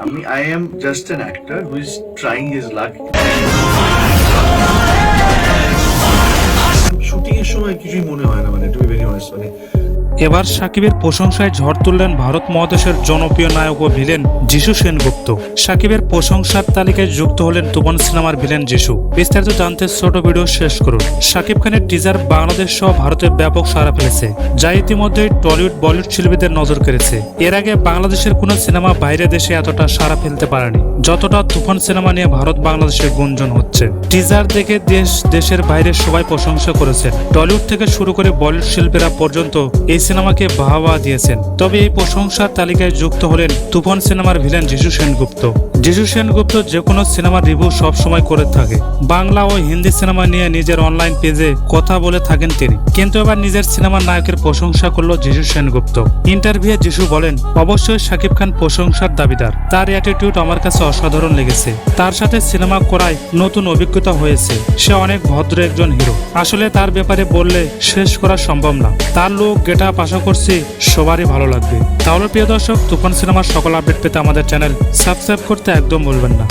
আমি I am just an actor who is trying his luck shooting এর সময় কিছুই মনে হয় না মানে টু বি ভেরি অনেস্ট মানে এবার সাকিবের প্রশংসায় ঝড় তুললেন ভারত মহাদেশের জনপ্রিয় নায়ক ও ভিলেন যিশু সেনগুপ্ত। সাকিবের প্রশংসার তালিকায় যুক্ত হলেন তুফান সিনেমার ভিলেন যিশু। বিস্তারিত জানতে ছোট ভিডিও শেষ করুন। সাকিব খানের টিজার বাংলাদেশ সহ ভারতে ব্যাপক সাড়া ফেলেছে, যা ইতিমধ্যে টলিউড বলিউড শিল্পীদের নজর কেড়েছে। এর আগে বাংলাদেশের কোনো সিনেমা বাইরে দেশে এতটা সাড়া ফেলতে পারেনি, যতটা তুফান সিনেমা নিয়ে ভারত বাংলাদেশের গুঞ্জন হচ্ছে। টিজার দেখে দেশ, দেশের বাইরে সবাই প্রশংসা করেছে। টলিউড থেকে শুরু করে বলিউড শিল্পীরা পর্যন্ত এই সিনেমাকে বাহবা দিয়েছেন। তবে এই প্রশংসার তালিকায় যুক্ত হলেন তুফান সিনেমার ভিলেন যিশু সেনগুপ্ত। যিশু সেনগুপ্ত যে কোনো সিনেমার রিভিউ সবসময় করে থাকে। বাংলা ও হিন্দি সিনেমা নিয়ে নিজের অনলাইন পেজে কথা বলে থাকেন তিনি। কিন্তু এবার নিজের সিনেমার নায়কের প্রশংসা করল যিশু সেনগুপ্ত। ইন্টারভিউ যিশু বলেন, অবশ্যই শাকিব খান প্রশংসার দাবিদার। তার অ্যাটিটিউড আমার কাছে অসাধারণ লেগেছে। তার সাথে সিনেমা করায় নতুন অভিজ্ঞতা হয়েছে। সে অনেক ভদ্র একজন হিরো। আসলে তার ব্যাপারে বললে শেষ করা সম্ভব না। তার লোক গেটা আশা করছি সবারই ভালো লাগবে। তাহলে প্রিয় দর্শক, তুফান সিনেমার সকল আপডেট পেতে আমাদের চ্যানেল সাবস্ক্রাইব করতে একদম ভুলবেন না।